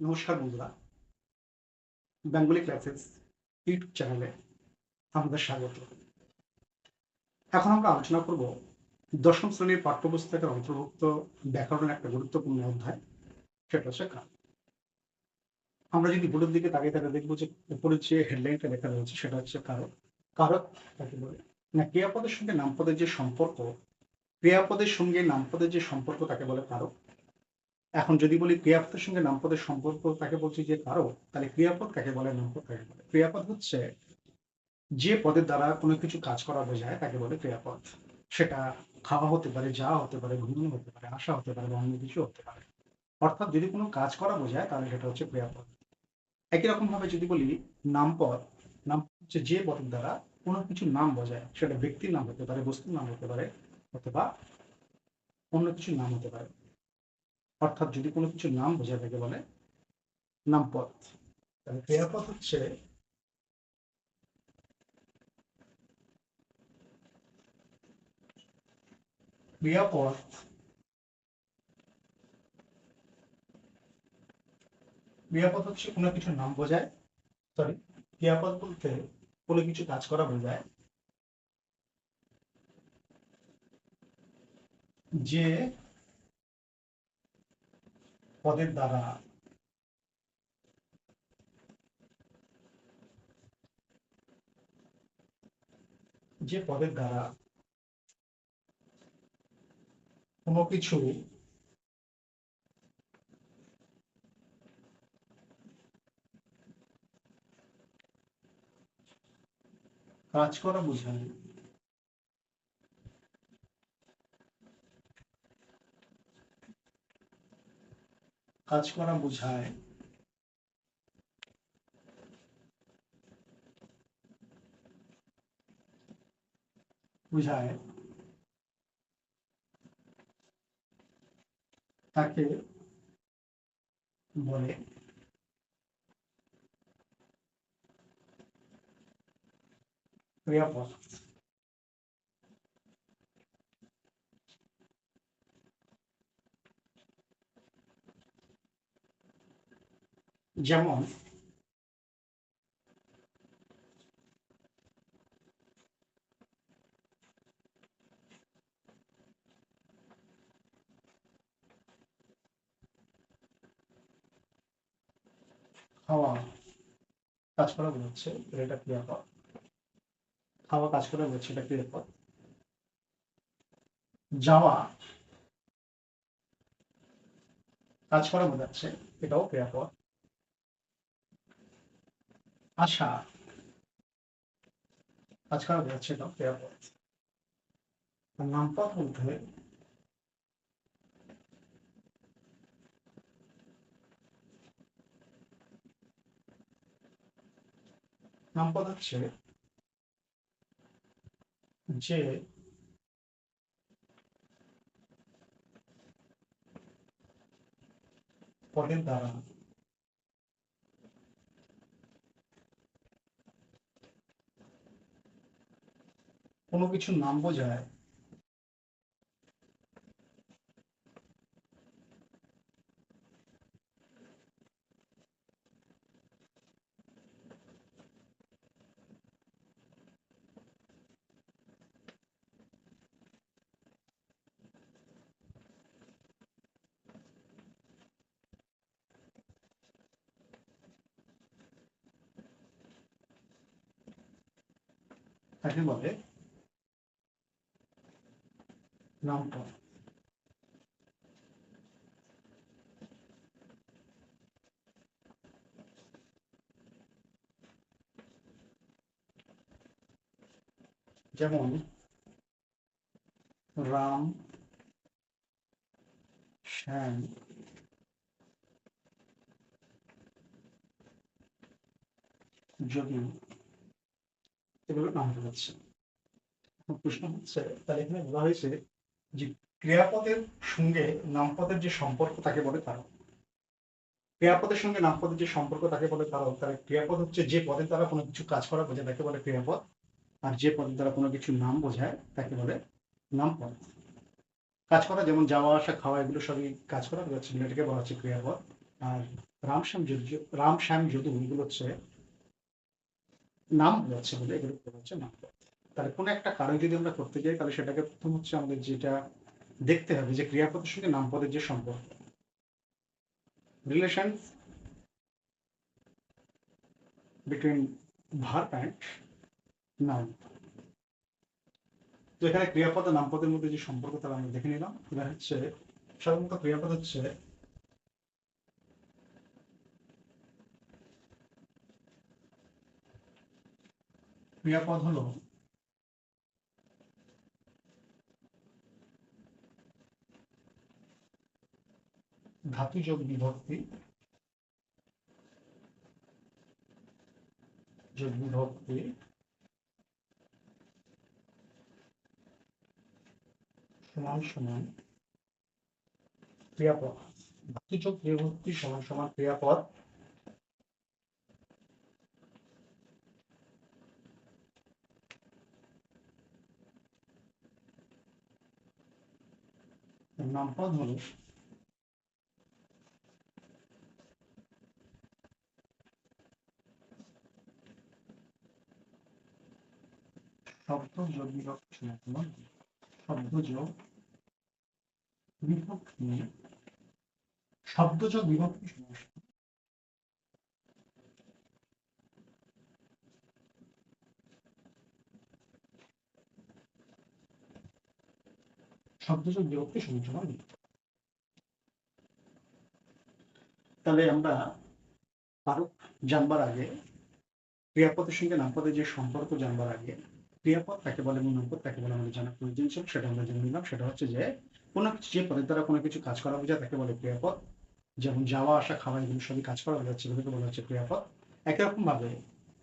নমস্কার বন্ধুরা Bengali classes YouTube চ্যানেলে আমাদের স্বাগত। এখন আমরা আলোচনা করব দশম শ্রেণির পাঠ্যপুস্তকের অন্তর্ভুক্ত ব্যাকরণের একটা গুরুত্বপূর্ণ অধ্যায়, সেটা হচ্ছে কার আমরা যদি বোর্ডের দিকে তাকিয়ে তাহলে দেখব যে উপরে যে হেডলাইনটা লেখা রয়েছে, সেটা হচ্ছে কারক কারক তাকে বলে, না, ক্রিয়াপদের সঙ্গে নামপদের যে সম্পর্ক, ক্রিয়াপদের সঙ্গে নামপদের যে সম্পর্ক তাকে বলে কারক এখন যদি বলি ক্রিয়াপদের সঙ্গে নামপদের সম্পর্ক তাকে বলছি যে কারও তাহলে ক্রিয়াপদ কাকে বলে, নামপদ কাকে বলে? ক্রিয়াপদ হচ্ছে যে পদের দ্বারা কোনো কিছু কাজ করা বোঝায়, তাকে বলে ক্রিয়াপদ। সেটা খাওয়া হতে পারে যা হতে পারে, ঘুমানো হতে পারে, আসা হতে পারে বা অন্য কিছু হতে পারে। অর্থাৎ যদি কোনো কাজ করা বোঝায়, তাহলে সেটা হচ্ছে ক্রিয়াপদ। একই রকম ভাবে যদি বলি নামপদ নাম হচ্ছে যে পদের দ্বারা কোনো কিছু নাম বোঝায়, সেটা ব্যক্তির নাম হতে পারে, বস্তুর নাম হতে পারে, অথবা অন্য কিছু নাম হতে পারে। অর্থাৎ যদি কোনো কিছু নাম বোঝায় তাকে বলে নামপদ তাহলে ক্রিয়াপদ হচ্ছে ক্রিয়াপদ ক্রিয়াপদ হচ্ছে কোনো কিছু নাম বোঝায় সরি ক্রিয়াপদ বলতে কোনো কিছু কাজ করা বোঝায় যে পদের দ্বারা। যে পদের দ্বারা কোনো কিছু কাজ করা বোঝায়। কাজ করা বোঝায়। বোঝায়। তাকে বলে। ক্রিয়াপদ। যেমন, খাওয়া কাজ করা বোঝাচ্ছে, এটা ক্রিয়াপদ। খাওয়া কাজ করা বোঝাচ্ছে, এটা ক্রিয়াপদ। যাওয়া কাজ করা বোঝাচ্ছে, এটাও ক্রিয়াপদ। আশা ক্রিয়াপদ আর নামপদ বলতে নামপদ হচ্ছে যে পদের দ্বারা কোনো কিছু নাম বোঝায়। তাকে বলে নামপদ যেমন রাম শ্যাম যোগী এগুলো নাম হচ্ছে। প্রশ্ন হচ্ছে তাহলে এখানে বলা হয়েছে যে ক্রিয়াপদের সঙ্গে নামপদের যে সম্পর্ক তাকে বলে কারণ ক্রিয়াপদের সঙ্গে নামপদের যে সম্পর্ক তাকে বলে কারণ তাহলে ক্রিয়াপদ হচ্ছে যে পদের দ্বারা কোনো কিছু কাজ করা বোঝায়, তাকে বলে ক্রিয়াপদ। আর যে পদের দ্বারা কোনো কিছু নাম বোঝায়, তাকে বলে নামপদ। কাজ করা যেমন যাওয়া আসা, খাওয়া, এগুলো সবই কাজ করা বোঝাচ্ছে এটাকে বলা হচ্ছে ক্রিয়াপদ। আর রাম শ্যাম যদু রাম শ্যাম যদু, এগুলো হচ্ছে নাম যাচ্ছে বলে এগুলো হচ্ছে নাম তাহলে কোনো একটা কারণ যদি আমরা করতে যাই, তাহলে সেটাকে প্রথম হচ্ছে আমাদের যেটা দেখতে হবে যে ক্রিয়াপদের সঙ্গে নামপদের যে সম্পর্ক। Relation between verb and noun তো এখানে ক্রিয়াপদ ও নামপদের মধ্যে যে সম্পর্ক তারা আমরা দেখে নিলাম। এবার হচ্ছে, সাধারণত ক্রিয়াপদ হচ্ছে ক্রিয়াপদ হলো ধাতু যোগ বিভক্তি যোগ বিভক্তি, সমান সমান ক্রিয়াপদ। ধাতু যোগ বিভক্তি সমান সমান ক্রিয়াপদ। নামপদ হলো শব্দ যোগ বিভক্তি সমান শব্দ যোগ বিভক্তি শব্দ যোগ বিভক্তি সমান শব্দযোগ বিভক্তি সমান সমান তাহলে আমরা আরও জানবার আগে, ক্রিয়াপদের সঙ্গে নামপদের যে সম্পর্ক জানবার আগে ক্রিয়াপদ তাকে বলে এবং তাকে বলে আমাদের জানা প্রয়োজন ছিল, সেটা আমরা জেনে নিলাম। সেটা হচ্ছে যে, কোনো কিছু যে পদের দ্বারা কোনো কিছু কাজ করা বোঝায়, তাকে বলে ক্রিয়াপদ। যেমন যাওয়া, আসা, খাওয়া, এগুলো সবই কাজ করা বোঝাচ্ছে এগুলোকে বলা হচ্ছে ক্রিয়াপদ। একই রকম ভাবে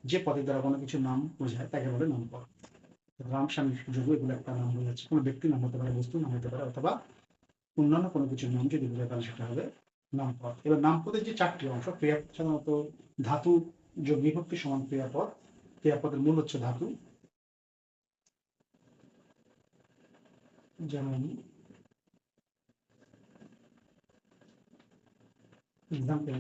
যে পদের দ্বারা কোনো কিছু নাম বোঝায়, তাকে বলে নামপদ। রাম স্বামী যোগ এগুলো একটা নাম বোঝাচ্ছে কোনো ব্যক্তির নাম হতে পারে, বস্তুর নাম হতে পারে, অথবা অন্যান্য কোনো কিছুর নাম যদি বোঝায়, তাহলে সেটা হবে নামপদ। এবার নামপদের যে চারটি অংশ ক্রিয়াপদ সাধারণত ধাতু যোগ বিভক্তি সমান ক্রিয়াপদ। ক্রিয়াপদের মূল হচ্ছে ধাতু। যেমন এক্সাম্পল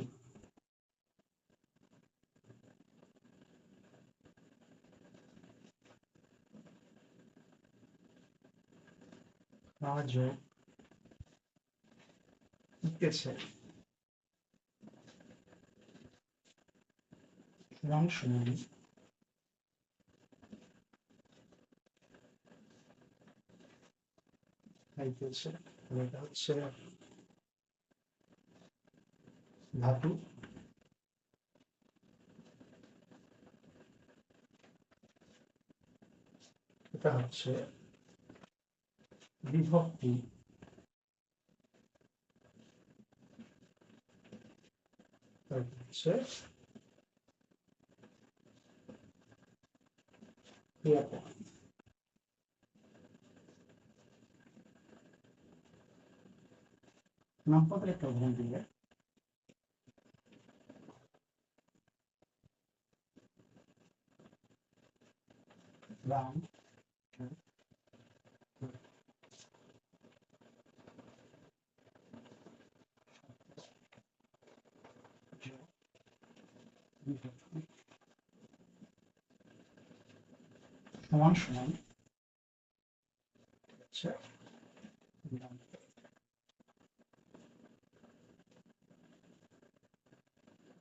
কাজ ইত্যাদি সমান সমান এটা হচ্ছে ধাতু এটা হচ্ছে বিভক্তি। হচ্ছে ক্রিয়াপদ। নামপদের একটা উদাহরণ দিলে রাম সমান সমান